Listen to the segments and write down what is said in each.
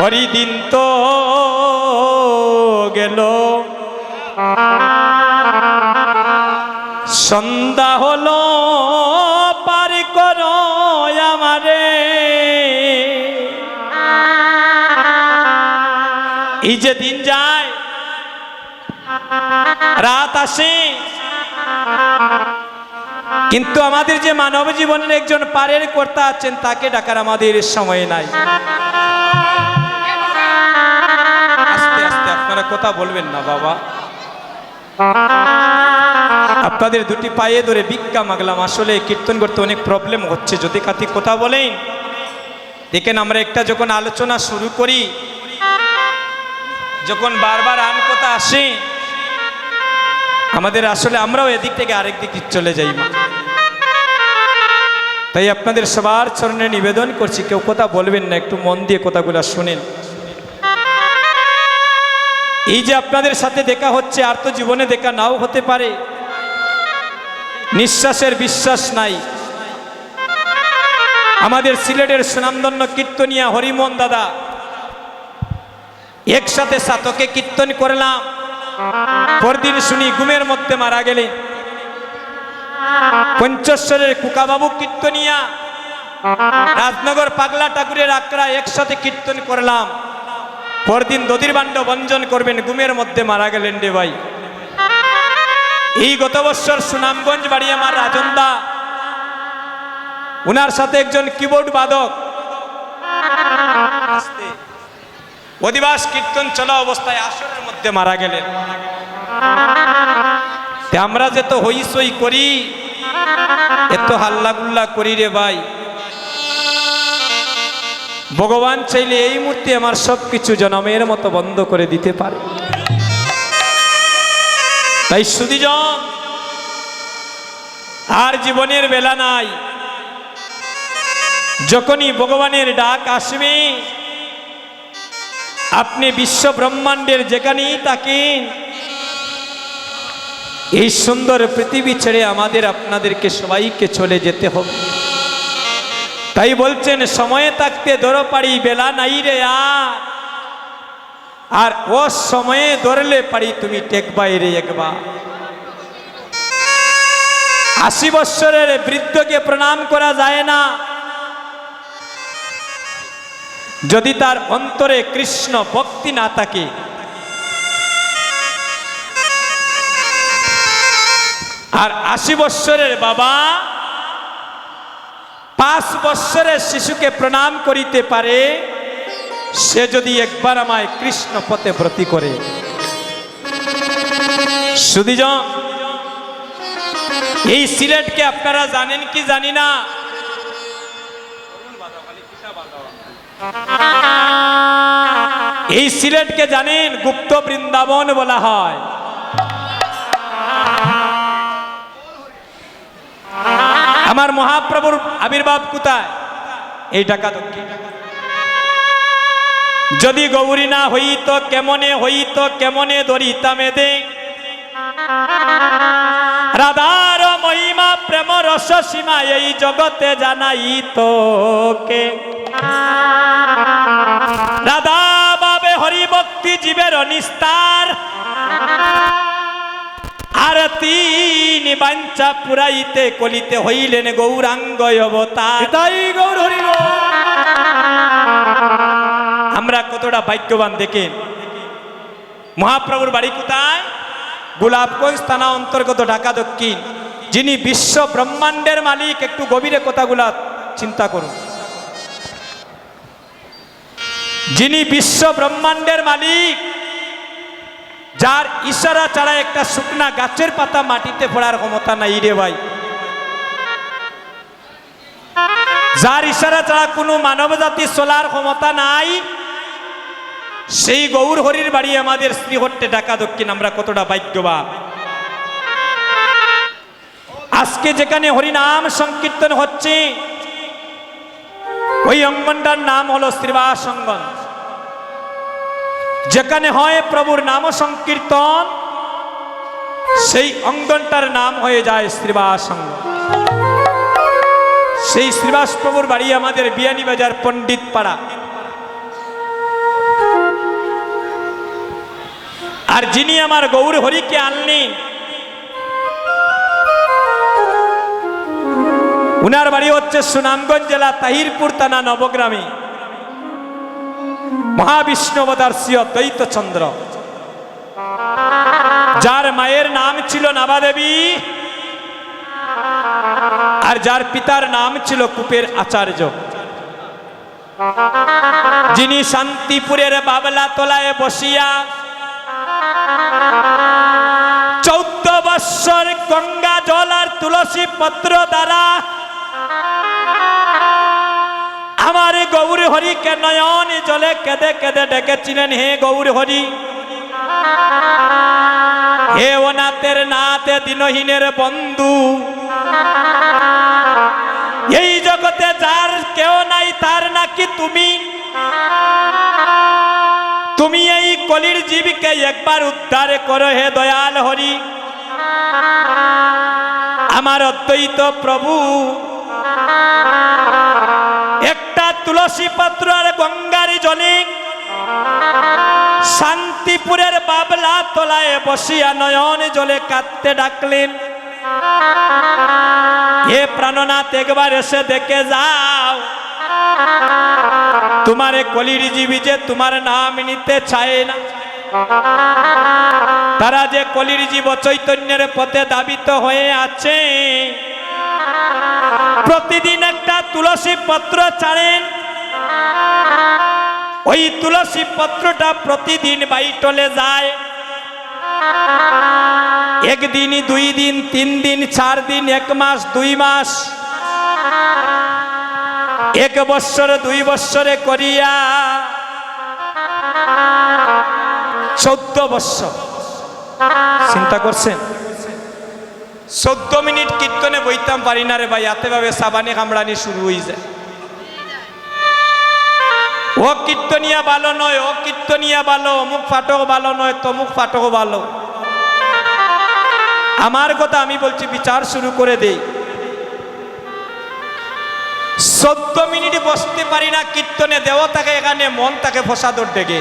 হরিদিন তো গেল। সন্ধ্যা হলো, পার করো আমারে। এই যে দিন যায়, রাত আসে। কিন্তু আমাদের যে মানব জীবনের একজন পারের কর্তা আছেন, তাকে ডাকার আমাদের সময় নাই। কথা বলবেন না, বাবা। আপনাদের দুটি পায়ে ধরে ভিক্ষা মাগলাম। আসলে কীর্তন করতে অনেক প্রবলেম হচ্ছে। যদি কাতি কথা বলেন, দেখেন আমরা একটা যখন আলোচনা শুরু করি, যখন বারবার আন কথা আসে, আমাদের আসলে আমরাও এদিক থেকে আরেক দিকে চলে যাই তাই আপনাদের সবার চরণে নিবেদন করছি, কেউ কথা বলবেন না, একটু মন দিয়ে কথাগুলো শুনেন। এই যে আপনাদের সাথে দেখা হচ্ছে, আর তো জীবনে দেখা নাও হতে পারে। নিঃশ্বাসের বিশ্বাস নাই। আমাদের সিলেটের সুনামধন্য কীর্তনিয়া হরিমোহন দাদা, একসাথে সাতকে কীর্তন করলাম। পরদিন শুনি ঘুমের মধ্যে মারা গেলেন। পঞ্চশ্বরের কুকাবাবু কীর্তনিয়া, রাজনগর পাগলা ঠাকুরের আকড়া একসাথে কীর্তন করলাম। পরদিন দদির বাণ্ড বঞ্জন করবেন গুমের মধ্যে মারা গেলেন রে ভাই। এই গত বছর সুনামগঞ্জ বাড়ি আমার রাজন্দা। উনার সাথে একজন কিবোর্ড বাদক। অধিবাস কীর্তন চলা অবস্থায় আসরের মধ্যে মারা গেলেন। আমরা যে তো হই সই করি এত হাল্লাগুল্লা করি রে ভাই। ভগবান চাইলে এই মূর্তি আমার সব কিছু জনমের মতো বন্ধ করে দিতে পারে। তাই সুদীজন আর জীবনের বেলা নাই। যখনই ভগবানের ডাক আসবে, আপনি বিশ্ব ব্রহ্মাণ্ডের যেখানেই থাকেন, এই সুন্দর পৃথিবী ছেড়ে আমাদের আপনাদেরকে সবাইকে চলে যেতে হবে। তাই বলছেন, সময়ে থাকতে ধরো পারি, বেলা নাই রে আর। ও সময়ে ধরলে পারি, তুমি টেকবাই রে একবার। আশি বৎসরের বৃদ্ধকে প্রণাম করা যায় না। যদি তার অন্তরে কৃষ্ণ ভক্তি না থাকে, আর আশি বৎসরের বাবা পাঁচ বৎসরের শিশুকে প্রণাম করিতে পারে, সে যদি একবার আমায় কৃষ্ণ পথে ব্রতি করে। সুদীজন এই সিলেটকে আপনারা জানেন কি জানি না? এই সিলেটকে জানেন গুপ্ত বৃন্দাবন বলা হয়। আমার মহাপ্রভুর আবির্ভাব কোথায়? এই টাকা দক্ষিণ যদি গৌরী না হইত, কেমনে হইত, কেমনে ধরিতামে দে রাধার মহিমা, প্রেম রস সীমা এই জগতে জানাই তোকে রাধা বাবে হরি ভক্তি জীবের নিস্তার। আর তিন বাঞ্চা পুরাইতে কলিতে হইলেন গৌরাঙ্গ অবতার। তাই গৌর হরি আমরা কতটা ভাগ্যবান দেখেন। মহাপ্রভুর বাড়ি কোথায়? গোলাপগঞ্জ থানা অন্তর্গত ঢাকা দক্ষিণ। যিনি বিশ্ব ব্রহ্মাণ্ডের মালিক একটু গভীরে কথাগুলা চিন্তা করুন। যিনি বিশ্ব ব্রহ্মাণ্ডের মালিক যার ইশারা ছাড়া একটা শুকনা গাছের পাতা মাটিতে পড়ার ক্ষমতা নাই রে ভাই। যার ইশারা ছাড়া কোনো মানব জাতি চলার ক্ষমতা নাই, সেই গৌর হরির বাড়ি আমাদের শ্রীহট্টে ঢাকা দক্ষিণ। আমরা কতটা ভাগ্যবান। আজকে যেখানে হরিনাম সংকীর্তন হচ্ছে, ওই অঙ্গনটার নাম হলো শ্রীবাস অঙ্গন যেখানে হয় প্রভুর নাম সংকীর্তন, সেই অঙ্গনটার নাম হয়ে যায় শ্রীবাস সেই শ্রীবাস প্রভুর বাড়ি আমাদের বিয়ানীবাজার পণ্ডিত পাড়া। আর যিনি আমার গৌর হরিকে আনলেন, উনার বাড়ি হচ্ছে সুনামগঞ্জ জেলা তাহিরপুর থানা নবগ্রামী। মহাবিষ্ণুবদার শ্রী দ্বৈত চন্দ্র যার মায়ের নাম ছিল নাবাদেবী, আর যার পিতার নাম ছিল কুপের আচার্য। যিনি শান্তিপুরের বাবলা তলায় বসিয়া চৌদ্দ বৎসর গঙ্গা জল আর তুলসী পত্র দ্বারা গৌর হরিকে নয়ন জলে কেঁদে কেঁদে ডেকেছিলেন হে গৌর হরি। হে অনাথের নাথে দিনহীনের বন্ধু। এই জগতে যার কেউ নাই, তার নাকি তুমি। তুমি এই কলির জীবকে একবার উদ্ধার করো হে দয়াল হরি। আমার অদ্বৈত প্রভু। তুলসী পত্র আর গঙ্গারি জলে শান্তিপুরের বাবলা তলায় বসিয়া নয়ন জলে কাঁদতে ডাকলেন। হে প্রাণনাথ, একবার এসে দেখে যাও। তোমার কলির জীবী যে তোমার নাম নিতে চায় না। তারা যে কলির জীব চৈতন্যের পথে দাবিত হয়ে আছে। প্রতিদিন একটা তুলসী পত্র ছাড়েন। ওই তুলসী পত্রটা প্রতিদিন বাইটলে যায়। একদিন, দুই দিন, তিন দিন, চার দিন, এক মাস, দুই মাস। এক বৎসর দুই বৎসরে করিয়া চোদ্দ বৎসর চিন্তা করছেন? চোদ্দ মিনিট কীর্তনে বইতাম, পারি না রে ভাই, হাতে ভাবে সাবানি কামড়ানি শুরু হয়ে যায়। ও কীর্তনিয়া ভালো নয়, ও কীর্তনিয়া ভালো, অমুক ফাটক ভালো নয়, তমুক ফাটক ভালো। আমার কথা আমি বলছি, বিচার শুরু করে দেই চোদ্দ মিনিট বসতে পারি না, কীর্তনে দেও তাকে এখানে, মন তাকে ফসাদর ডেকে।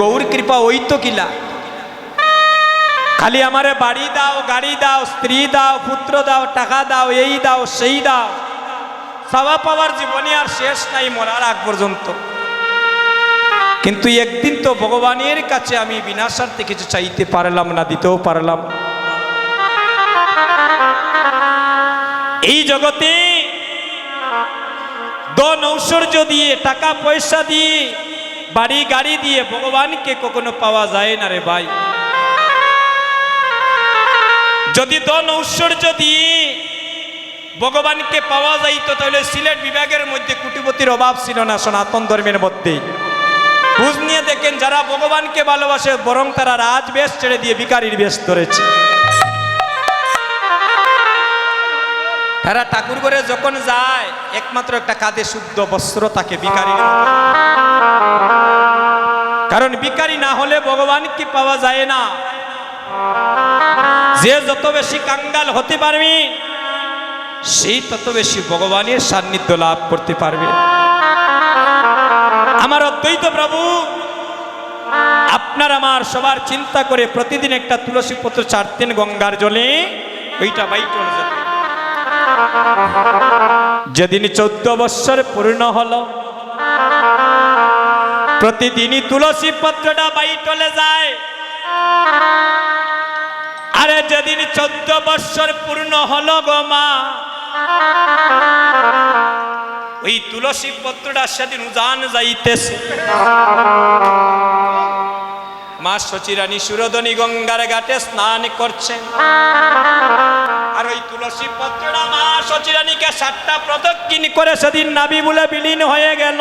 গৌর কৃপা, ওই তো কিলা। খালি আমারে বাড়ি দাও, গাড়ি দাও, স্ত্রী দাও, পুত্র দাও, টাকা দাও, এই দাও, সেই দাও। সাবা পাওয়ার জীবনে আর শেষ নাই, মরার আগ পর্যন্ত। কিন্তু একদিন তো ভগবানের কাছে আমি বিনাশার্থে কিছু চাইতে পারলাম না, দিতেও পারলাম এই জগতে দন ঐশ্বর্য দিয়ে, টাকা পয়সা দিয়ে, বাড়ি গাড়ি দিয়ে ভগবানকে কখনো পাওয়া যায় না রে ভাই। যদি দন ঐশ্বর্য দিয়ে ভগবানকে পাওয়া যাইতো তাহলে সিলেট বিভাগের মধ্যে কুটিপতির অভাব ছিল না সনাতন ধর্মের মধ্যে। বুঝ নিয়ে দেখেন, যারা ভগবানকে ভালোবাসে, বরং তারা রাজবেশ ছেড়ে দিয়ে ভিকারির বেশ ধরেছে। তারা ঠাকুর ঘরে যখন যায়, একমাত্র একটা কাঁধে শুদ্ধ বস্ত্র ভিকারির। মতো। কারণ ভিকারি না হলে ভগবানকে পাওয়া যায় না? যে যত বেশি কাঙ্গাল হতে পারবে সেই তত বেশি ভগবানের সান্নিধ্য লাভ করতে পারবে। আমার অদ্বৈত প্রভু, আপনার আমার সবার চিন্তা করে প্রতিদিন একটা তুলসী পত্র ছাড়তেন গঙ্গার জলে, ওইটা বাইট চলে যেত। যেদিন চোদ্দ বৎসর পূর্ণ হল, প্রতিদিনই তুলসী পত্রটা বাইটলে যায়। আরে যেদিন চোদ্দ বৎসর পূর্ণ হল গো মা ওই তুলসী পত্রটা সেদিন উজান যাইতেছে। মা সচিরানী সুরদনী গঙ্গার ঘাটে স্নান করছেন আর ওই তুলসী পত্রটা মা সচিরানীকে সাতটা প্রদক্ষিণ করে সেদিন নাবি বলে বিলীন হয়ে গেল।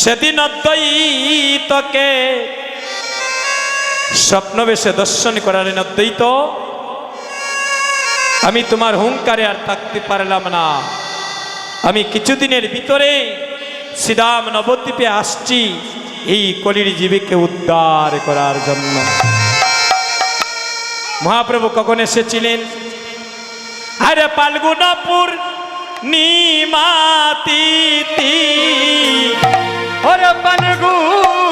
সেদিন অদ্বৈতকে স্বপ্ন বেশে দর্শন করালেন অদ্বৈত। আমি তোমার হুঙ্কারে আর থাকতে পারলাম না। আমি কিছুদিনের ভিতরে শ্রীরাম নবদ্বীপে আসছি, এই কলির জীবীকে উদ্ধার করার জন্য। মহাপ্রভু কখন এসেছিলেন? আরে পালগুনাপুর নিমাতি ওরে পালগুনাপুর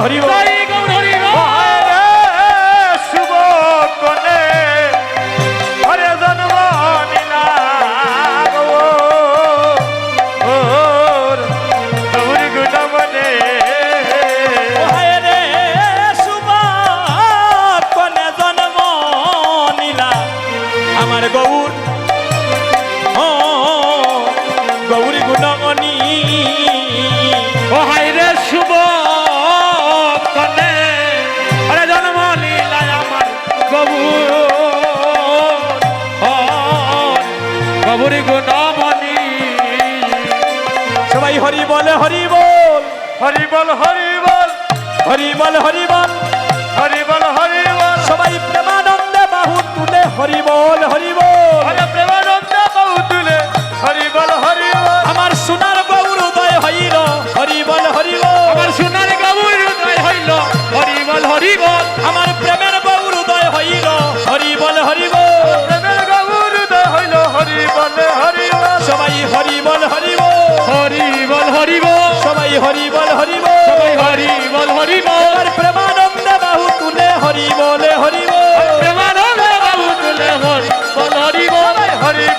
બોલ গুণমণি সবাই হরি বল হরি বল। হরি বল হরি বল। হরি বল হরি বল। হরি বল হরি বল। সবাই প্রেমানন্দে বাহু তুলে হরি বল হরি বল। প্রেমানন্দ বহু তুলে হরি বল হরি বল। আমার সোনার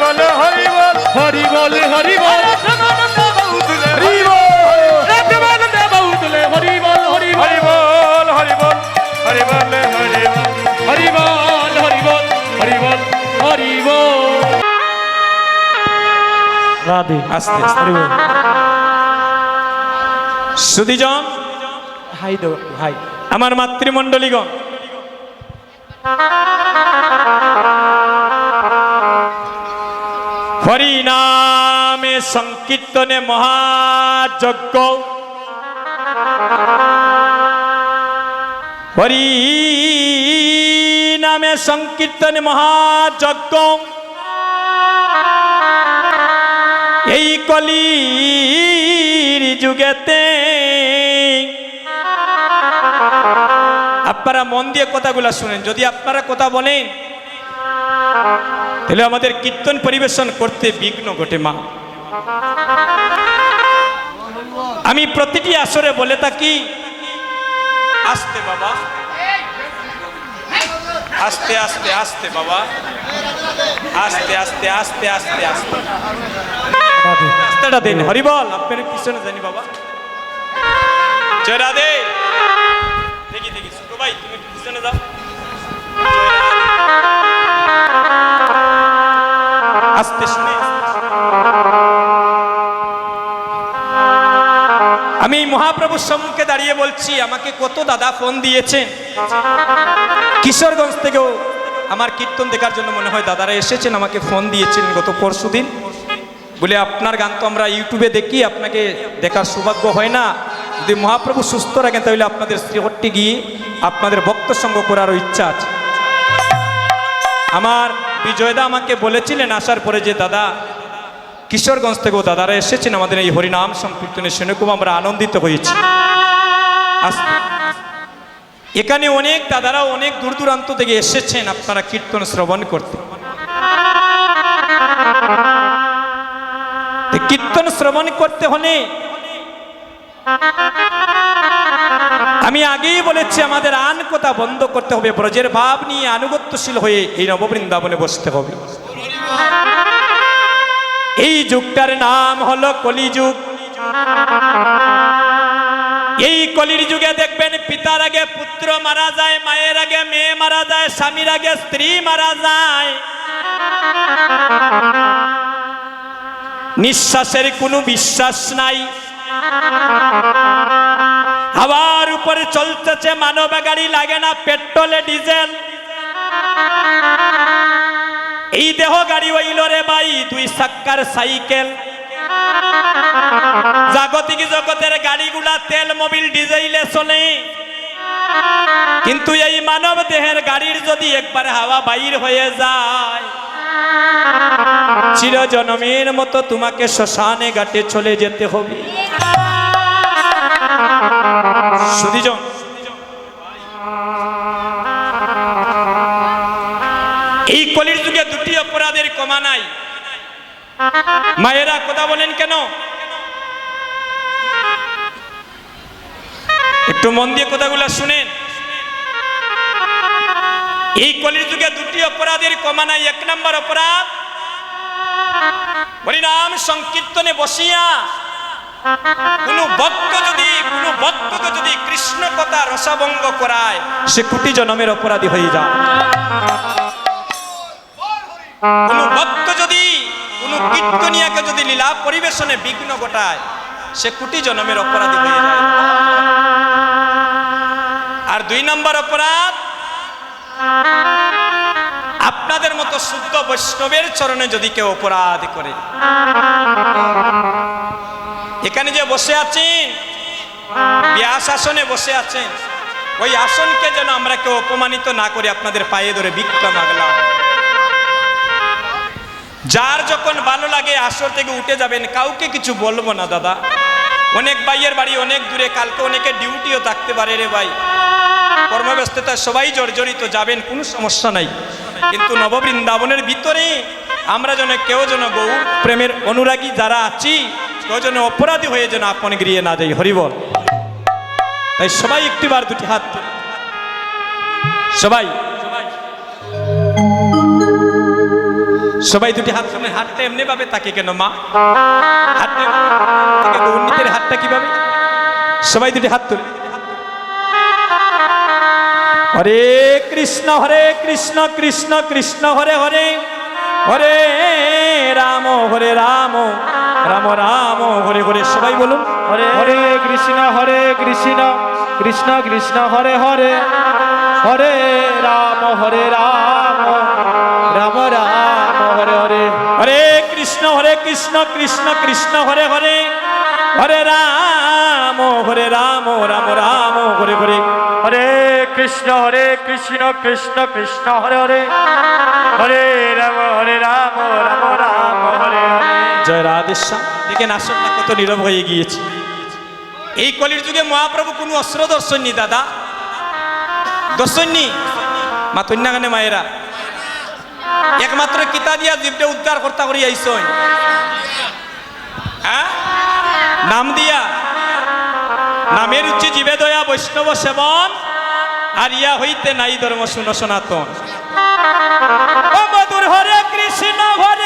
বল হরি বল হরি বল হরি বল আমার হরি নামে সংকীর্তনে মহাযজ্ঞ। হরি নামে সংকীর্তনে মহাযজ্ঞ। এই কলির যুগেতে আপনারা মন দিয়ে কথাগুলো শুনেন, যদি আপনারা কথা বলেন। তাহলে আমাদের কীর্তন পরিবেশন করতে বিঘ্ন ঘটে, মা। আমি প্রতিটি আসরে বলে থাকি, আস্তে বাবা। আস্তে আস্তে আস্তে বাবা। আস্তে আস্তে আস্তে আস্তে আস্তে। রাস্তাটা দিন, হরি বল, আপনার পিছনে জানি বাবা। জয় রাধে দেখি দেখি, ছোট ভাই, তুমি পিছনে যাও। মহাপ্রভুর সম্মুখে দাঁড়িয়ে বলছি, আমাকে কত দাদা ফোন দিয়েছেন? কিশোরগঞ্জ থেকেও আমার কীর্তন দেখার জন্য মনে হয় দাদারা এসেছেন, আমাকে ফোন দিয়েছেন গত পরশু দিন। বলে, আপনার গান তো আমরা ইউটিউবে দেখি, আপনাকে দেখার সৌভাগ্য হয় না। যদি মহাপ্রভু সুস্থ রাখেন, তাহলে আপনাদের শ্রীহট্টি গিয়ে আপনাদের ভক্ত সঙ্গ করারও ইচ্ছা আছে। আমার বিজয়দা আমাকে বলেছিলেন আসার পরে যে, দাদা কিশোরগঞ্জ থেকেও দাদারা এসেছেন। আমাদের এই হরিনাম সংকীর্তনে শুনে খুব আমরা আনন্দিত হয়েছি। এখানে অনেক দাদারা অনেক দূর দূরান্ত থেকে এসেছেন আপনারা কীর্তন শ্রবণ করতে। কীর্তন শ্রবণ করতে হলে আমি আগেই বলেছি, আমাদের আন কথা বন্ধ করতে হবে। ব্রজের ভাব নিয়ে আনুগত্যশীল হয়ে এই নববৃন্দাবনে বসতে হবে। এই যুগটার নাম হলো কলিযুগ। এই কলির যুগে দেখবেন পিতার আগে পুত্র মারা যায়, মায়ের আগে মেয়ে মারা যায়, স্বামীর আগে স্ত্রী মারা যায়। নিঃশ্বাসের কোনো বিশ্বাস নাই। হাওয়ার উপরে চলতেছে, মানব গাড়ি লাগে না, পেট্রোলে ডিজেল। এই দেহ গাড়ি হইল রে ভাই, দুই চাক্কার সাইকেল। জাগতিক জগতের গাড়িগুলা তেল, মোবিল, ডিজেলে চলে। কিন্তু এই মানব দেহের গাড়ির যদি একবার হাওয়া বাইর হয়ে যায়, চিরজনমের মতো তোমাকে শ্মশানে ঘাটে চলে যেতে হবে। সুদীজন, এই কলির যুগে কমা নাই। মায়েরা, কথা বলেন কেন? একটু মন দিয়ে কথাগুলো শুনেন। এই কলির যুগে দুটি অপরাধের কমানাই এক নম্বর অপরাধ হরিনাম সংকীর্তনে বসিয়া কোন ভক্ত যদি, কোন ভক্তকে যদি কৃষ্ণ কথা রসভঙ্গ করায়, সে কোটি জনমের অপরাধী হয়ে যায়। কোন ভক্ত যদি, কোনো কীর্তনিয়াকে যদি লীলা পরিবেশনে বিঘ্ন ঘটায়, সে কোটি জনমের অপরাধী হয়ে যায়। আর দুই নম্বর অপরাধ, আপনাদের মতো শুদ্ধ বৈষ্ণবের চরণে যদি কেউ অপরাধ করে। এখানে যে বসে আছেন, ব্যাস আসনে বসে আছেন, ওই আসনকে যেন আমরা কেউ অপমানিত না করে আপনাদের পায়ে ধরে ভিক্ষা মাগলাম যার যখন ভালো লাগে আসর থেকে উঠে যাবেন, কাউকে কিছু বলব না দাদা। অনেক ভাইয়ের বাড়ি অনেক দূরে, কালকে অনেকে ডিউটিও থাকতে পারে রে ভাই। কর্মব্যস্ততা সবাই জর্জরিত, যাবেন কোনো সমস্যা নাই। কিন্তু নববৃন্দাবনের ভিতরে আমরা যেন কেউ যেন গৌর প্রেমের অনুরাগী যারা আছি, কেউ যেন অপরাধী হয়ে যেন আপন গৃহে না যাই। হরিবল তাই সবাই একটিবার দুটি হাত সবাই। সবাই দুটি হাত সামনে, হাতটা এমনি ভাবে তাকে কেন মা? হাতটা হাতটা কীভাবে? সবাই দুটি হাত তুলে। হরে কৃষ্ণ হরে কৃষ্ণ কৃষ্ণ কৃষ্ণ, হরে হরে হরে রাম হরে রাম রাম রাম, হরে হরে, সবাই বলুন। হরে হরে কৃষ্ণ হরে কৃষ্ণ কৃষ্ণ কৃষ্ণ, হরে হরে হরে রাম হরে রাম। হরে কৃষ্ণ কৃষ্ণ কৃষ্ণ, হরে হরে। হরে রাম হরে রাম রাম রাম, হরে হরে। হরে কৃষ্ণ হরে কৃষ্ণ কৃষ্ণ কৃষ্ণ, হরে হরে। হরে রাম হরে রাম রাম রাম, হরে জয় রাধেশ্যাম। দেখেন আসনটা কত নীরব হয়ে গিয়েছে। এই কলির যুগে মহাপ্রভু কোনো অস্ত্র দর্শন নি দাদা। দর্শন নি মা তন্যাগানে মায়েরা। একমাত্র কিতা দিয়া জীবটা উদ্ধার কর্তা করি আইস হ্যাঁ? নাম দিয়া। নামের উচ্চে জীবে দয়া, বৈষ্ণব সেবন, আর ইয়া হইতে নাই ধর্ম শুনো সনাতন। মধুর হরে কৃষ্ণ হরে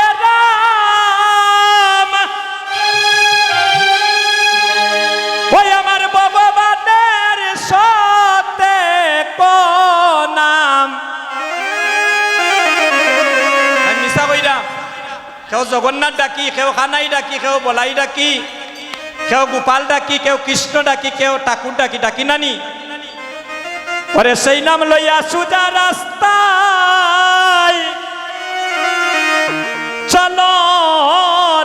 কেউ জগন্নাথ ডাকি কেউ খানাই ডাকি কেউ বলাই ডাকি কেউ গোপাল ডাকি কেউ কৃষ্ণ ডাকি কেউ ঠাকুর ডাকি ডাকি নানি। ওরে সেই নাম লইয়া সুজা রাস্তায়। চলো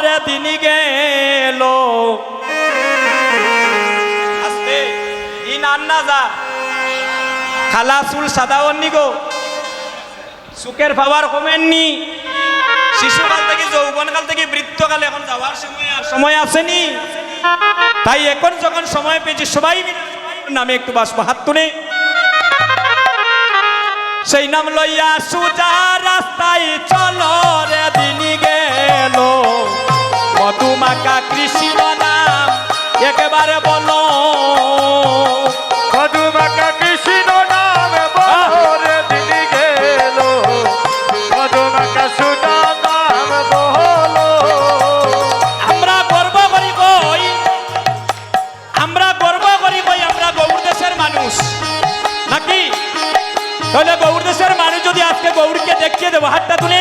রে দিনি গেল। আস্তে দিন আন্না যা। খালা চুল সাদা অন্নি গো। সুখের পাওয়ার কমেননি। শিশুকাল যৌবনকাল থেকে বৃদ্ধকালে এখন যাওয়ার সময় সময় আসেনি। তাই এখন যখন সময় পেয়েছি, সবাই নামে একটু বাসবো হাত তুলে। সেই নাম লইয়া সুজা রাস্তায় চলো রে, দিনি গেল। মধুমাকা কৃষ্ণ নাম একেবারে বলো তাহলে গৌর দেশের মানুষ যদি আজকে গৌরকে দেখিয়ে দেবো হাতটা তুলে।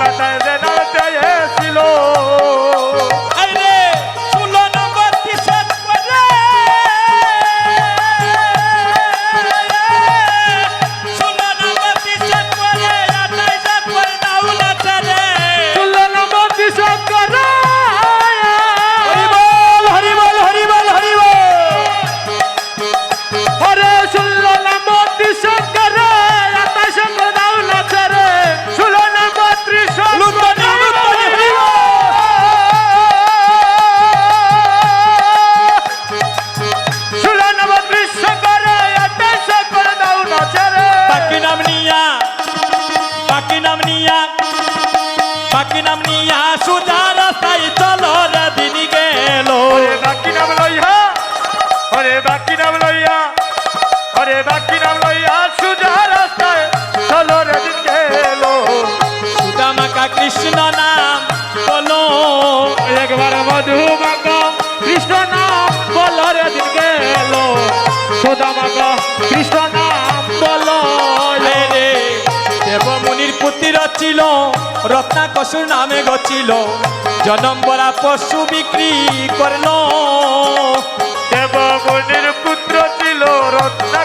কথায় কৃষ্ণ নাম বলো একবার মধুমাক কৃষ্ণ নাম বলো রে দিন গেল সুদামাক কৃষ্ণ নাম বলো রে রে। দেব মুনির পুতি রচিল রত্না কসুর নামে গছিল জনম বরা পশু বিক্রি করল। দেব মুনির পুত্র ছিল রত্না